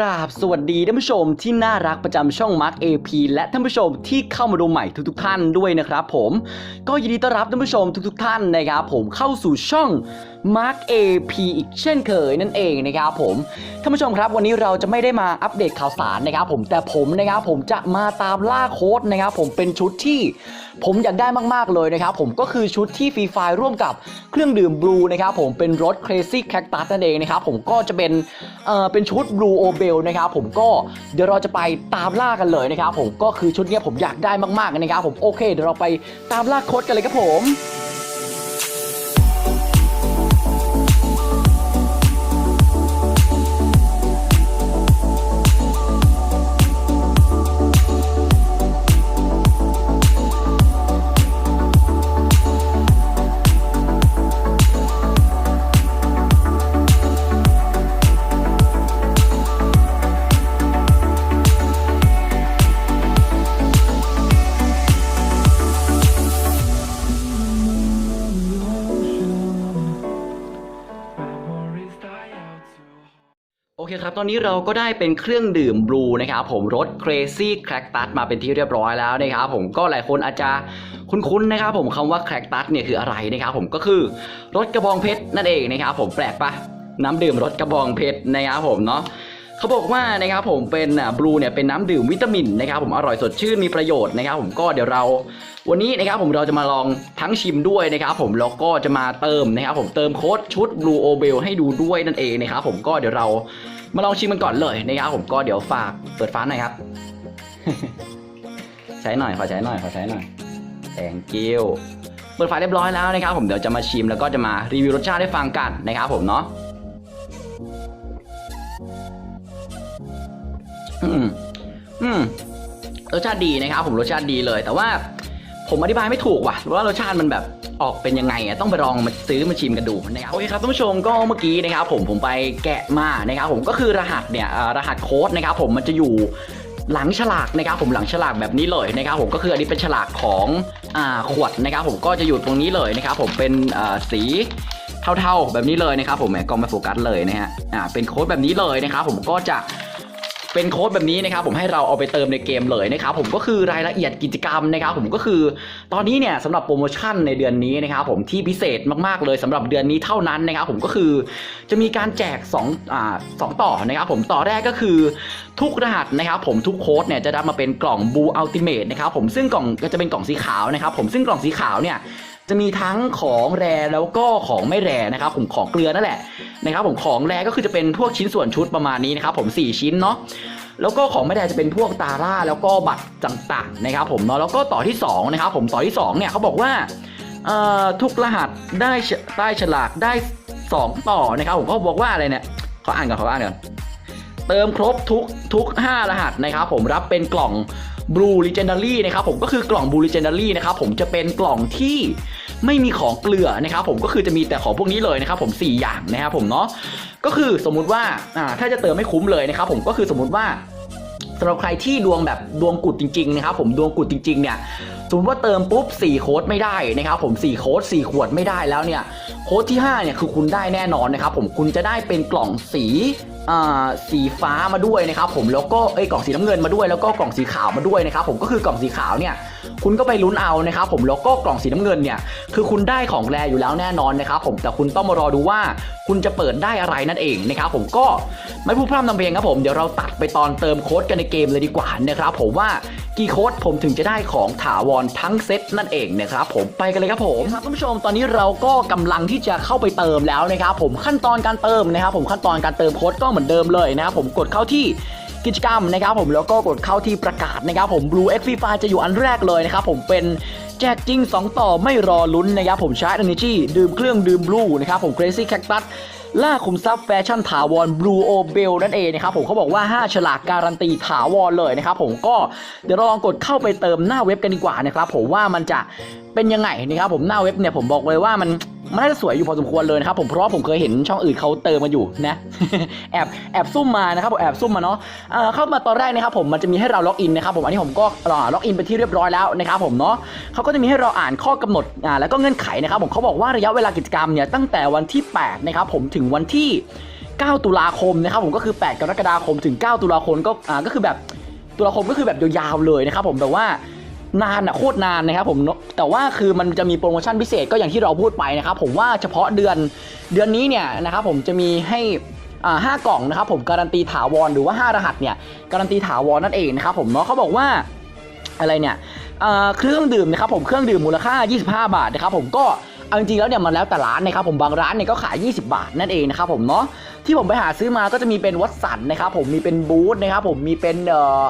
ราบสวัสดีท่านผู้ชมที่น่ารักประจำช่อง Mark AP และท่านผู้ชมที่เข้ามาดูใหม่ทุกๆท่านด้วยนะครับผม ก็ยินดีต้อนรับท่านผู้ชมทุกๆท่านนะครับผมเข้าสู่ช่อง Mark AP อีกเช่นเคยนั่นเองนะครับผมท่านผู้ชมครับวันนี้เราจะไม่ได้มาอัปเดตข่าวสารนะครับผมแต่ผมนะครับผมจะมาตามล่าโค้ดนะครับผมเป็นชุดที่ผมอยากได้มากๆเลยนะครับผมก็คือชุดที่ฟรีไฟร่วมกับเครื่องดื่มบลูนะครับผมเป็นรถ Crazy Cactus นั่นเองนะครับผมก็จะเป็นเอ่อเป็นชุด Blue Obel นะครับผมก็เดี๋ยวเราจะไปตามล่ากันเลยนะครับผมก็คือชุดนี้ผมอยากได้มากๆนะครับผมโอเคเดี๋ยวเราไปตามล่าโค้ดกันเลยครับผม อเคครับ ตอนนี้เราก็ได้เป็นเครื่องดื่มบลูนะครับผมรส Crazy Cactus มาเป็นที่เรียบร้อยแล้วนะครับผมก็หลายคนอาจจะคุ้นๆนะครับผมคำว่า Cactus เนี่ยคืออะไรนะครับผมก็คือรสกระบองเพชรนั่นเองนะครับผมแปลกปะน้ำดื่มรสกระบองเพชรนะครับผมเนาะเขาบอกว่านะครับผมเป็นบลูเนี่ยเป็นน้ำดื่มวิตามินนะครับผมอร่อยสดชื่นมีประโยชน์นะครับผมก็เดี๋ยวเรา วันนี้นะครับผมเราจะมาลองทั้งชิมด้วยนะครับผมแล้วก็จะมาเติมนะครับผมเติมโค้ดชุด Blue o b e l ให้ดูด้วยนั่นเองนะครับผมก็เดี๋ยวเรา มาลองชิมมันก่อนเลยนะครับผมก็เดี๋ยวฝากเปิดฟ้าหน่อยครับ ใช้หน่อยขอใช้หน่อยขอใช้หน่อยแ thank you เปิดไฟเรียบร้อยแล้วนะครับ ผมเดี๋ยวจะมาชิมแล้วก็จะมารีวิวรสชาติให้ฟังกันนะครับผมเนาะอืมอืมรสชาติดีนะครับผมรสชาติดีเลย แต่ว่าผมอธิบายไม่ถูกว่ะว่ารสชาติมันแบบ ออกเป็นยังไงอะต้องไปลองมาซื้อมาชิมกันดูนะครับโอเคครับท่านผู้ชมก็เมื่อกี้นะครับผมผมไปแกะมานะครับผมก็คือรหัสเนี่ยรหัสโค้ดนะครับผมมันจะอยู่หลังฉลากนะครับผมหลังฉลากแบบนี้เลยนะครับผมก็คืออันนี้เป็นฉลากของอ่าขวดนะครับผมก็จะอยู่ตรงนี้เลยนะครับผมเป็นอ่าสีเท่าๆแบบนี้เลยนะครับผมแหมกล้องไม่โฟกัสเลยนะฮะอ่าเป็นโค้ดแบบนี้เลยนะครับผมก็จะ เป็นโค้ดแบบนี้นะครับผมให้เราเอาไปเติมในเกมเลยนะครับผมก็คือรายละเอียดกิจกรรมนะครับผมก็คือตอนนี้เนี่ยสำหรับโปรโมชั่นในเดือนนี้นะครับผมที่พิเศษมากๆเลยสำหรับเดือนนี้เท่านั้นนะครับผมก็คือจะมีการแจก2อ่าสองต่อนะครับผมต่อแรกก็คือทุกรหัสนะครับผมทุกโค้ดเนี่ยจะได้มาเป็นกล่องบูอัลติเมทนะครับผมซึ่งกล่องก็จะเป็นกล่องสีขาวนะครับผมซึ่งกล่องสีขาวเนี่ย จะมีทั้งของแรแล้วก็ของไม่แรนะครับผมของเกลือนั่นแหละนะครับผมของแรก็คือจะเป็นพวกชิ้นส่วนชุดประมาณนี้นะครับผม4ชิ้นเนาะแล้วก็ของไม่แรจะเป็นพวกตาร่าแล้วก็บัตรต่างๆนะครับผมเนาะแล้วก็ต่อที่สองนะครับผมต่อที่สองเนี่ยเขาบอกว่าทุกรหัสได้ฉได้ฉลากได้สองต่อนะครับผมก็บอกว่าอะไรเนี่ยขออ่านก่อนขออ่านก่อนเติมครบทุกทุก 5 รหัสนะครับผมรับเป็นกล่อง Blue Legendary นะครับผมก็คือกล่อง Blue Legendary นะครับผมจะเป็นกล่องที่ไม่มีของเกลือนะครับผมก็คือจะมีแต่ของพวกนี้เลยนะครับผม 4 อย่างนะครับผมเนาะก็คือสมมุติว่าอ่าถ้าจะเติมไม่คุ้มเลยนะครับผมก็คือสมมุติว่าสำหรับใครที่ดวงแบบดวงกุดจริงๆนะครับผมดวงกุดจริงๆเนี่ยสมมติว่าเติมปุ๊บ 4 โค้ดไม่ได้นะครับผม 4 โค้ด 4 ขวดไม่ได้แล้วเนี่ย โค้ดที่ 5 เนี่ยคือคุณได้แน่นอนนะครับผมคุณจะได้เป็นกล่องสี สีฟ้ามาด้วยนะครับผมแล้วก็เอ้กล่องสีน้ำเงินมาด้วยแล้วก็กล่องสีขาวมาด้วยนะครับผมก็คือกล่องสีขาวเนี่ย คุณก็ไปลุ้นเอานะครับผมแล้วก็กล่องสีน้ำเงินเนี่ยคือคุณได้ของแรอยู่แล้วแน่นอนนะครับผมแต่คุณต้องมารอดูว่าคุณจะเปิดได้อะไรนั่นเองนะครับผมก็ไม่พูดพร่ำทำเพลงครับผมเดี๋ยวเราตัดไปตอนเติมโค้ดกันในเกมเลยดีกว่านะครับผมว่ากี่โค้ดผมถึงจะได้ของถาวรทั้งเซตนั่นเองนะครับผมไปกันเลยครับผมครับท่านผู้ชมตอนนี้เราก็กำลังที่จะเข้าไปเติมแล้วนะครับผมขั้นตอนการเติมนะครับผมขั้นตอนการเติมโค้ดก็เหมือนเดิมเลยนะครับผมกดเข้าที่ กิจกรรมนะครับผมแล้วก็กดเข้าที่ประกาศนะครับผม Blue X Free Fire จะอยู่อันแรกเลยนะครับผมเป็นแจกจริง 2 ต่อไม่รอลุ้นนะครับผมชาร์จ Energy ดื่มเครื่องดื่ม Blue นะครับผม Crazy Cactus ล่าคุมทรัพย์แฟชั่นถาวร Blue o b e l นั่นเองนะครับผมเขาบอกว่า 5 ฉลากการันตีถาวรเลยนะครับผมก็เดี๋ยวเราลองกดเข้าไปเติมหน้าเว็บกันดีกว่านะครับผมว่ามันจะเป็นยังไงนะครับผมหน้าเว็บเนี่ยผมบอกเลยว่ามัน มันน่าจะสวยอยู่พอสมควรเลยนะครับผมเพราะผมเคยเห็นช่องอื่นเขาเติมมาอยู่นะ แอบแอบซุ่มมานะครับผมแอบซุ่มมาเนาะเข้ามาตอนแรกนะครับผมมันจะมีให้เราล็อกอินนะครับผมอันนี้ผมก็ล็อกอินไปที่เรียบร้อยแล้วนะครับผมเนาะเขาก็จะมีให้เราอ่านข้อกำหนดอ่าแล้วก็เงื่อนไขนะครับผมเขาบอกว่าระยะเวลากิจกรรมเนี่ยตั้งแต่วันที่ 8 นะครับผมถึงวันที่ 9 ตุลาคมนะครับผมก็คือ 8 กรกฎาคมถึง 9 ตุลาคมก็อ่าก็คือแบบตุลาคมก็คือแบบยาวๆเลยนะครับผมแต่ว่า นานอะโคตรนานนะครับผมแต่ว่าคือมันจะมีโปรโมชั่นพิเศษก็อย่างที่เราพูดไปนะครับผมว่าเฉพาะเดือนเดือนนี้เนี่ยนะครับผมจะมีให้อ่าห้ากล่องนะครับผมการันตีถาวรหรือว่า 5 รหัสเนี่ยการันตีถาวรนั่นเองนะครับผมเนาะเขาบอกว่าอะไรเนี่ยเครื่องดื่มนะครับผมเครื่องดื่มมูลค่า 25 บาทนะครับผมก็เอาจริงๆแล้วเนี่ยมันแล้วแต่ร้านนะครับผมบางร้านเนี่ยก็ขาย 20 บาทนั่นเองนะครับผมเนาะที่ผมไปหาซื้อมาก็จะมีเป็นวัตสันนะครับผมมีเป็นบูธนะครับผมมีเป็นเอ่อ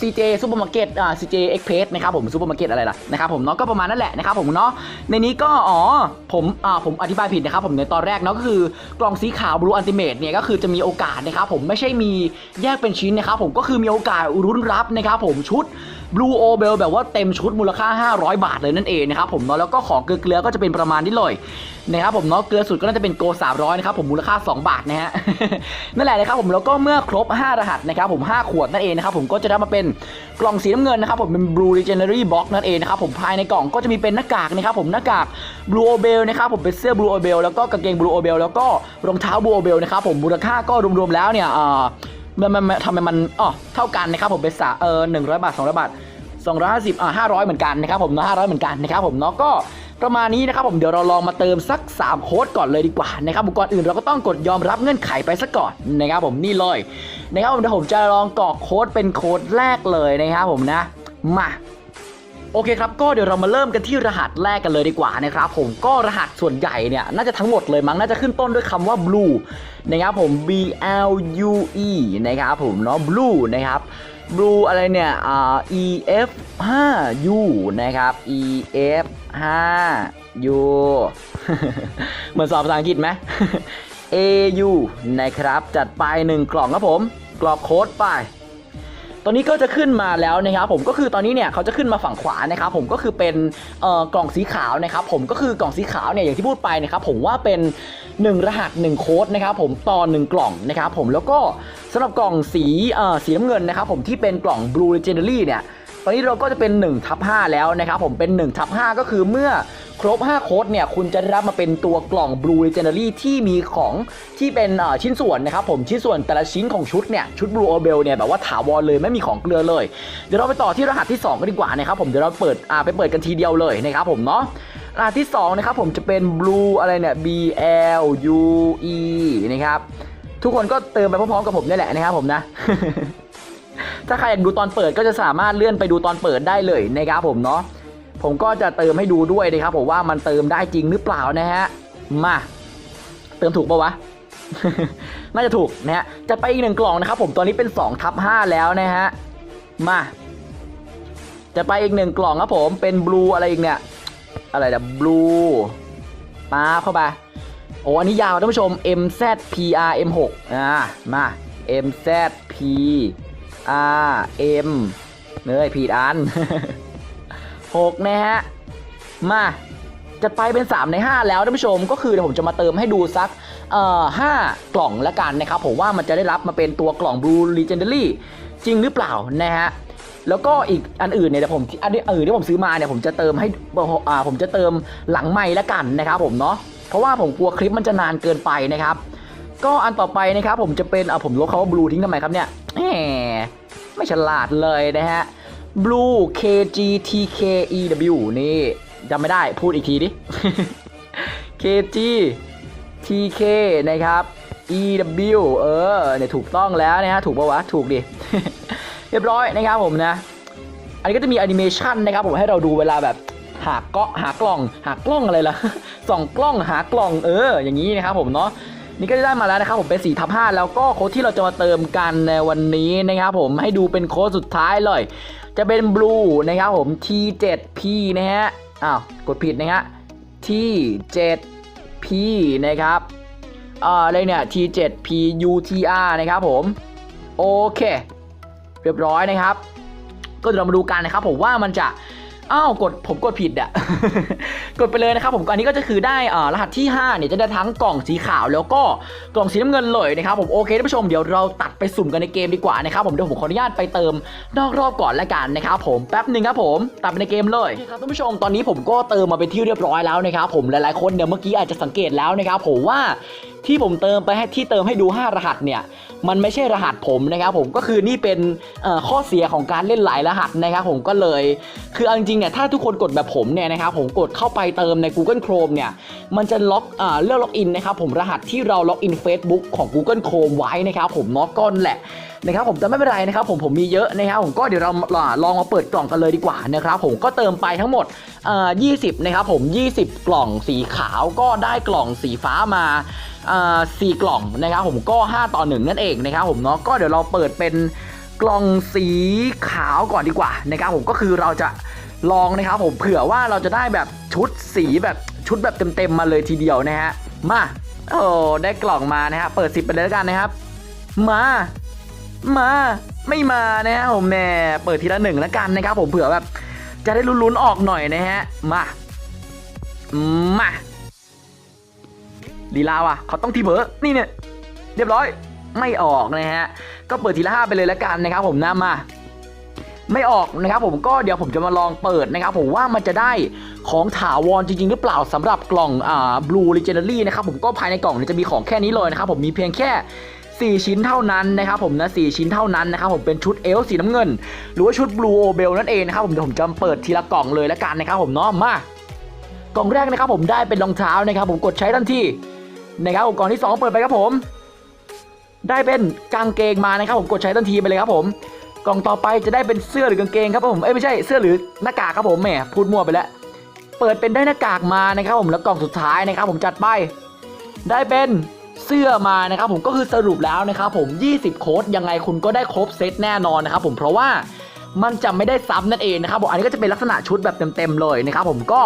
CJ ซูเปอร์มาร์เก็ตอ่า CJ Express นะครับผมซูเปอร์มาร์เก็ตอะไรล่ะนะครับผมเนาะก็ประมาณนั่นแหละนะครับผมเนาะในนี้ก็อ๋อผมอ่าผมอธิบายผิดนะครับผมในตอนแรกเนาะก็คือกล่องสีขาวบลูอันติเมตเนี่ยก็คือจะมีโอกาสนะครับผมไม่ใช่มีแยกเป็นชิ้นนะครับผมก็คือมีโอกาสรุ้นรับนะครับผมชุด Blue o b e l แบบว่าเต็มชุดมูลค่า 500 บาทเลยนั่นเองนะครับผมเนาะแล้วก็ของเกลือๆก็จะเป็นประมาณนี้เลยนะครับผมเนาะเกลือสุดก็น่าจะเป็นโก300นะครับผมมูลค่า 2 บาทนะฮะนั่นแหละนะครับผมแล้วก็เมื่อครบ 5 รหัสนะครับผม 5 ขวดนั่นเองนะครับผมก็จะได้มาเป็นกล่องสีน้ำเงินนะครับผมเป็น Blue Legendary Box นั่นเองนะครับผมภายในกล่องก็จะมีเป็นหน้ากากนะครับผมหน้ากาก Blue o b e l นะครับผมเป็นเสื้อ Blue o b e l แล้วก็กางเกง Blue o b e l แล้วก็รองเท้า Blue o b e l นะครับผมมูลค่าก็รวมๆแล้วเนี่ยอ่า มันมันทำไมมันอ๋อเท่ากันนะครับผมเป็นสาเออหนึ่งร้อยบาทสองร้อยบาทสองร้อยห้า500เหมือนกันนะครับผมเนาะห้าร้อยเหมือนกันนะครับผมเนาะก็ประมาณนี้นะครับผมเดี๋ยวเราลองมาเติมสัก 3 โค้ดก่อนเลยดีกว่านะครับก่อนอื่นเราก็ต้องกดยอมรับเงื่อนไขไปซะก่อนนะครับผมนี่เลยนะครับผมเดี๋ยวผมจะลองกรอกโค้ดเป็นโค้ดแรกเลยนะครับผมนะมา โอเคครับก็เดี๋ยวเรามาเริ่มกันที่รหัสแรกกันเลยดีกว่านะครับผมก็รหัสส่วนใหญ่เนี่ยน่าจะทั้งหมดเลยมั้งน่าจะขึ้นต้นด้วยคำว่า blue นะครับผม B L U E นะครับผมเนาะ blue นะครับ blue อะไรเนี่ยอ่า E F 5 U นะครับ E F 5 U เหมือนสอบภาษาอังกฤษไหม A U นะครับ จัดไป 1 กล่องครับผม กรอกโค้ดไป ตอนนี้ก็จะขึ้นมาแล้วนะครับผมก็คือตอนนี้เนี่ยเขาจะขึ้นมาฝั่งขวานะครับผมก็คือเป็นกล่องสีขาวนะครับผมก็คือกล่องสีขาวเนี่ยอย่างที่พูดไปนะครับผมว่าเป็น 1 รหัส 1 โค้ดนะครับผมต่อ1กล่องนะครับผมแล้วก็สำหรับกล่องสีสีน้ำเงินนะครับผมที่เป็นกล่อง Blue Legendary เนี่ยตอนนี้เราก็จะเป็น1ทับ5แล้วนะครับผมเป็น1ทับ5ก็คือเมื่อ ครบ 5 โค้ดเนี่ยคุณจะได้รับมาเป็นตัวกล่อง Blue Legendary ที่มีของที่เป็นชิ้นส่วนนะครับผมชิ้นส่วนแต่ละชิ้นของชุดเนี่ยชุด Blue o b e l เนี่ยแบบว่าถาวรเลยไม่มีของเกลือเลย เดี๋ยวเราไปต่อที่รหัสที่ 2 กันดีกว่านะครับผมเดี๋ยวเราเปิดอ่าไปเปิดกันทีเดียวเลยนะครับผมเนาะรหัสที่ 2 นะครับผมจะเป็น Blue อะไรเนี่ย B L U E นะครับทุกคนก็เติมไปพร้อมๆกับผมนี่แหละนะครับผมนะถ้าใครอยากดูตอนเปิดก็จะสามารถเลื่อนไปดูตอนเปิดได้เลยนะครับผมเนาะ ผมก็จะเติมให้ดูด้วยนะครับผมว่ามันเติมได้จริงหรือเปล่านะฮะมาเติมถูกปะวะน่าจะถูกนะฮะจะไปอีกหนึ่งกล่องนะครับผมตอนนี้เป็น2ทับ5แล้วนะฮะมาจะไปอีกหนึ่งกล่องครับผมเป็นบลูอะไรอีกเนี่ยอะไรนะบลูปาเข้าไปโอ้อันนี้ยาวท่านผู้ชม MZPR M6 อ่ามา MZP R M เนยผิดอัน 6 นะฮะ มาจะไปเป็น 3 ใน 5 แล้วท่านผู้ชมก็คือเดี๋ยวผมจะมาเติมให้ดูสักเอ่อ5กล่องละกันนะครับ ผมว่ามันจะได้รับมาเป็นตัวกล่อง Blue Legendary จริงหรือเปล่านะฮะแล้วก็อีกอันอื่นเนี่ยเดี๋ยวผมอันอื่นที่ผมซื้อมาเนี่ยผมจะเติมให้อ่าผมจะเติมหลังไม่ละกันนะครับผมเนาะเพราะว่าผมกลัวคลิปมันจะนานเกินไปนะครับ ก็อันต่อไปนะครับผมจะเป็นอ่าผมลบคำว่า blue ทิ้งทำไมครับเนี่ยแหมไม่ฉลาดเลยนะฮะ blue K G T K E W นี่จำไม่ได้พูดอีกทีดิ K G T K นะครับ E W เออเนี่ยถูกต้องแล้วนะฮะถูกปะวะ ถูกดิ เรียบร้อยนะครับผมนะ อันนี้ก็จะมีแอนิเมชันนะครับผมให้เราดูเวลาแบบหาเกาะหากล่อง หากล้องอะไรล่ะส่องกล้องหากล่องเออ อย่างนี้นะครับผมเนาะนี่ก็ได้มาแล้วนะครับผมเป็น4ทับ5แล้วก็โค้ดที่เราจะมาเติมกันในวันนี้นะครับผมให้ดูเป็นโค้ดสุดท้ายเลย จะเป็นบลูนะครับผม T7P นะฮะ อ้าว กดผิดนะฮะ T7P นะครับอ่าอะไรเนี่ย T7P UTR นะครับผม โอเค เรียบร้อยนะครับ ก็เดี๋ยวเรามาดูกันนะครับผมว่ามันจะ อ้าวกดผมกดผิดอะกดไปเลยนะครับผมอันนี้ก็จะคือได้อ่ารหัสที่5เนี่ยจะได้ทั้งกล่องสีขาวแล้วก็กล่องสีน้ำเงินเลยนะครับผมโอเคท่านผู้ชมเดี๋ยวเราตัดไปสุ่มกันในเกมดีกว่านะครับผมเดี๋ยวผมขออนุญาตไปเติมนอกรอบก่อนละกันนะครับผมแป๊บหนึ่งครับผมตัดไปในเกมเลยคครับท่านผู้ชมตอนนี้ผมก็เติมมาเป็นที่เรียบร้อยแล้วนะครับผมหลายๆคนเนี่ยเมื่อกี้อาจจะสังเกตแล้วนะครับผมว่าที่ผมเติมไปให้ที่เติมให้ดู 5 รหัสเนี่ย มันไม่ใช่รหัสผมนะครับผมก็คือนี่เป็นข้อเสียของการเล่นหลายรหัสนะครับผมก็เลย คือเอาจริงๆเนี่ยถ้าทุกคนกดแบบผมเนี่ยนะครับผมกดเข้าไปเติมใน Google Chrome เนี่ยมันจะล็อกอ่าเลือกล็อกอินนะครับผมรหัสที่เราล็อกอิน Facebook ของ Google Chrome ไว้นะครับผมเนาะก็นั่นแหละนะครับผมแต่ไม่เป็นไรนะครับผมผมมีเยอะนะครับผมก็เดี๋ยวเราลองมาเปิดกล่องกันเลยดีกว่านะครับผมก็เติมไปทั้งหมด อ่า20นะครับผม 20 กล่องสีขาวก็ได้กล่องสีฟ้ามาอ่าสี่กล่องนะครับผมก็ 5 ต่อ 1 นั่นเองนะครับผมเนาะก็เดี๋ยวเราเปิดเป็นกล่องสีขาวก่อนดีกว่านะครับผมก็คือเราจะลองนะครับผมเผื่อว่าเราจะได้แบบชุดสีแบบชุดแบบเต็มๆมาเลยทีเดียวนะฮะมาโอ้ได้กล่องมานะฮะเปิดสิบไปเลยแล้วกันนะครับ มามาไม่มานะฮะผมแหมเปิดทีละหนึ่งแล้วกันนะครับผมเผื่อแบบ จะได้ลุ้นๆออกหน่อยนะฮะ มา มาลีลาว่ะเขาต้องทีเบอร์นี่เนี่ย เรียบร้อย ไม่ออกนะฮะ ก็เปิดทีละห้าไปเลยแล้วกันนะครับผมนะมาไม่ออกนะครับผมก็เดี๋ยวผมจะมาลองเปิดนะครับผมว่ามันจะได้ของถาวรจริง ๆ หรือเปล่าสำหรับกล่องอ่า Blue Legendary นะครับผมก็ภายในกล่องจะมีของแค่นี้เลยนะครับผมมีเพียงแค่ 4 ชิ้นเท่านั้นนะครับผมนะ4ชิ้นเท่านั้นนะครับผมเป็นชุดเอลสีน้ำเงิน หรือว่าชุด Blue o b e l นั่นเองนะครับผมเดี๋ยวผมจะเปิดทีละกล่องเลยล้วกันนะครับผมเนาะมากล่องแรกนะครับผมได้เป็นรองเท้านะครับผมกดใช้ทันทีนะครับผมกล่องที่สองเปิดไปครับผม ได้เป็นกางเกงมานะครับผมกดใช้ทันทีไปเลยครับผมกล่องต่อไปจะได้เป็นเสื้อหรือกางเกงครับผมเอ้ยไม่ใช่เสื้อหรือหน้ากากครับผมแหมพูดมั่วไปแล้วเปิดเป็นได้หน้ากากมานะครับผมแล้วกล่องสุดท้ายนะครับผมจัดไป ได้เป็น สื้อมานะครับผมก็คือสรุปแล้วนะครับผม 20 โค้ดยังไงคุณก็ได้ครบเซตแน่นอนนะครับผมเพราะว่า มันจะไม่ได้ซ้ำนั่นเองนะครับผมอันนี้ก็จะเป็นลักษณะชุดแบบเต็มๆเลยนะครับผมก็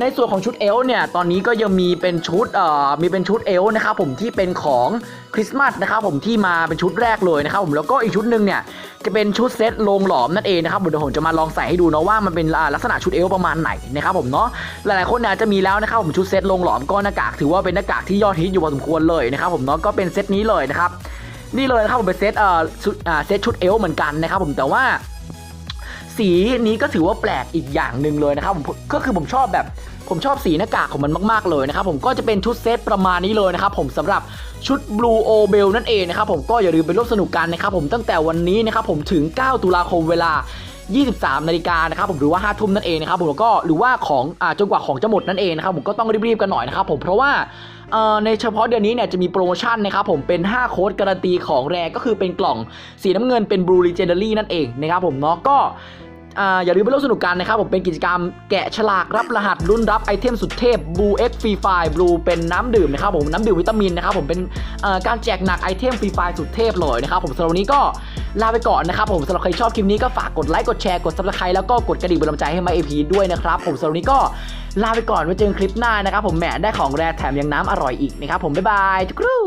ในส่วนของชุดเอลเนี่ยตอนนี้ก็ยังมีเป็นชุดเอ่อมีเป็นชุดเอลนะครับผมที่เป็นของคริสต์มาสนะครับผมที่มาเป็นชุดแรกเลยนะครับผมแล้วก็อีกชุดหนึ่งเนี่ยจะเป็นชุดเซตโลงหลอมนั่นเองนะครับเดี๋ยวผมจะมาลองใส่ให้ดูเนาะว่ามันเป็นลักษณะชุดเอวประมาณไหนนะครับผมเนาะหลายๆคนอาจจะมีแล้วนะครับผมชุดเซตโลงหลอมก็หน้ากากถือว่าเป็นหน้ากากที่ยอดฮิตอยู่พอสมควรเลยนะครับผมเนาะก็เป็นเซตนี้เลยนะครับนี่เลยนะครับผมเป็นเซตเอ่อเซตชุดเอวเหมือนกันนะครับผมแต่ว่า สีนี้ก็ถือว่าแปลกอีกอย่างหนึ่งเลยนะครับผมก็คือผมชอบแบบผมชอบสีหน้ากากของมันมากๆเลยนะครับผมก็จะเป็นชุดเซตประมาณนี้เลยนะครับผมสำหรับชุด Blue o b e l นั่นเองนะครับผมก็อย่าลืมไปร่วมสนุกกันนะครับผมตั้งแต่วันนี้นะครับผมถึง 9 ตุลาคมเวลา 23 นาฬิกานะครับผมหรือว่า 5 ทุ่มนั่นเองนะครับผมแล้วก็หรือว่าของอ่าจนกว่าของจะหมดนั่นเองนะครับผมก็ต้องรีบๆกันหน่อยนะครับผมเพราะว่าในเฉพาะเดือนนี้เนี่ยจะมีโปรโมชั่นนะครับผมเป็น 5 โค้ดการันตีของแรก็คือเป็นกล่องสีน้ำเงินเป็น Blue Legendary นั่นเองนะครับผมเนาะก็ อย่าลืมไปร่วมสนุกกันนะครับผมเป็นกิจกรรมแกะฉลากรับรหัสรุ่นรับไอเทมสุดเทพ Blue X Free Fire Blue เป็นน้ำดื่มนะครับผมน้ำดื่มวิตามินนะครับผมเป็นการแจกหนักไอเทมฟรีไฟสุดเทพเลยนะครับผมสำหรับวันนี้ก็ลาไปก่อนนะครับผมสำหรับใครชอบคลิปนี้ก็ฝากกดไลค์กดแชร์กด subscribe แล้วก็กดกระดิ่งเป็นกำลังใจให้มาเอพีด้วยนะครับผมสำหรับวันนี้ก็ลาไปก่อนไว้เจอกันคลิปหน้านะครับผมแหมได้ของแรแถมยังน้ำอร่อยอีกนะครับผมบ๊ายบายทุกครู่